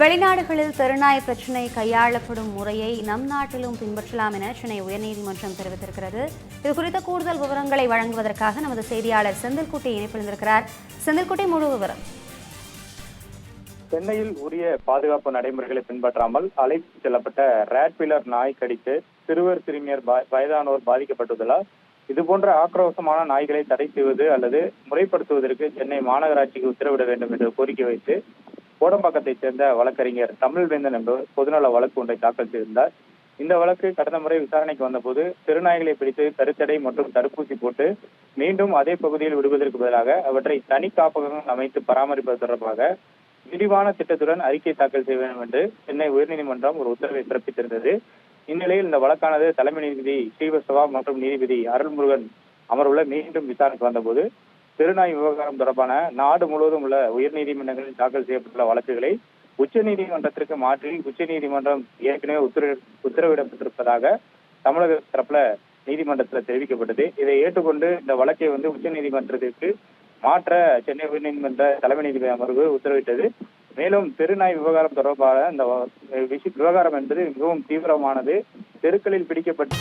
வெளிநாடுகளில் தெருநாய் பிரச்சினை கையாளப்படும் முறையை நம் நாட்டிலும் பின்பற்றலாம் என சென்னை உயர்நீதிமன்றம் தெரிவித்திருக்கிறது. இது குறித்த கூடுதல் விவரங்களை வழங்குவதற்காக நமது செய்தியாளர் செந்தில்குட்டி இணைப்பிருந்திருக்கிறார் செந்தில்குட்டி முழு விவரம். சென்னையில் உரிய பாதுகாப்பு நடைமுறைகளை பின்பற்றாமல் அழைத்து செல்லப்பட்ட ரேட்பிலர் நாய் கடித்து சிறுவர் சிறுமியர் வயதானோர் பாதிக்கப்பட்டுள்ளதால் இதுபோன்ற ஆக்ரோஷமான நாய்களை தடை செய்வது அல்லது முறைப்படுத்துவதற்கு சென்னை மாநகராட்சிக்கு உத்தரவிட வேண்டும் என்று கோரிக்கை வைத்து கோடம்பாக்கத்தைச் சேர்ந்த வழக்கறிஞர் தமிழ்வேந்தன் என்பவர் பொதுநல வழக்கு ஒன்றை தாக்கல் செய்திருந்தார். இந்த வழக்கு கடந்த முறை விசாரணைக்கு வந்தபோது திருநாய்களை பிடித்து கருத்தடை மற்றும் தடுப்பூசி போட்டு மீண்டும் அதே பகுதியில் விடுவதற்கு பதிலாக அவற்றை தனி காப்பகங்கள் அமைத்து பராமரிப்பது தொடர்பாக விரிவான திட்டத்துடன் அறிக்கை தாக்கல் செய்ய வேண்டும் என்று சென்னை உயர்நீதிமன்றம் ஒரு உத்தரவை பிறப்பித்திருந்தது. இந்நிலையில் இந்த வழக்கானது தலைமை நீதிபதி ஸ்ரீவத்சவா மற்றும் நீதிபதி அருள்முருகன் அமர்வுல மீண்டும் விசாரணைக்கு வந்தபோது தெருநாய் விவகாரம் தொடர்பான நாடு முழுவதும் உள்ள உயர்நீதிமன்றங்களில் தாக்கல் செய்யப்பட்டுள்ள வழக்குகளை உச்சநீதிமன்றத்திற்கு மாற்றி உச்சநீதிமன்றம் ஏற்கனவே உத்தரவு உத்தரவிடப்பட்டிருப்பதாக தமிழக தரப்புல நீதிமன்றத்தில் தெரிவிக்கப்பட்டது. இதை ஏற்றுக்கொண்டு இந்த வழக்கை வந்து உச்சநீதிமன்றத்திற்கு மாற்ற சென்னை உயர்நீதிமன்ற தலைமை நீதிபதி அமர்வு உத்தரவிட்டது. மேலும் தெருநாய் விவகாரம் தொடர்பான இந்த விவகாரம் என்பது மிகவும் தீவிரமானது. தெருக்களில் பிடிக்கப்பட்டு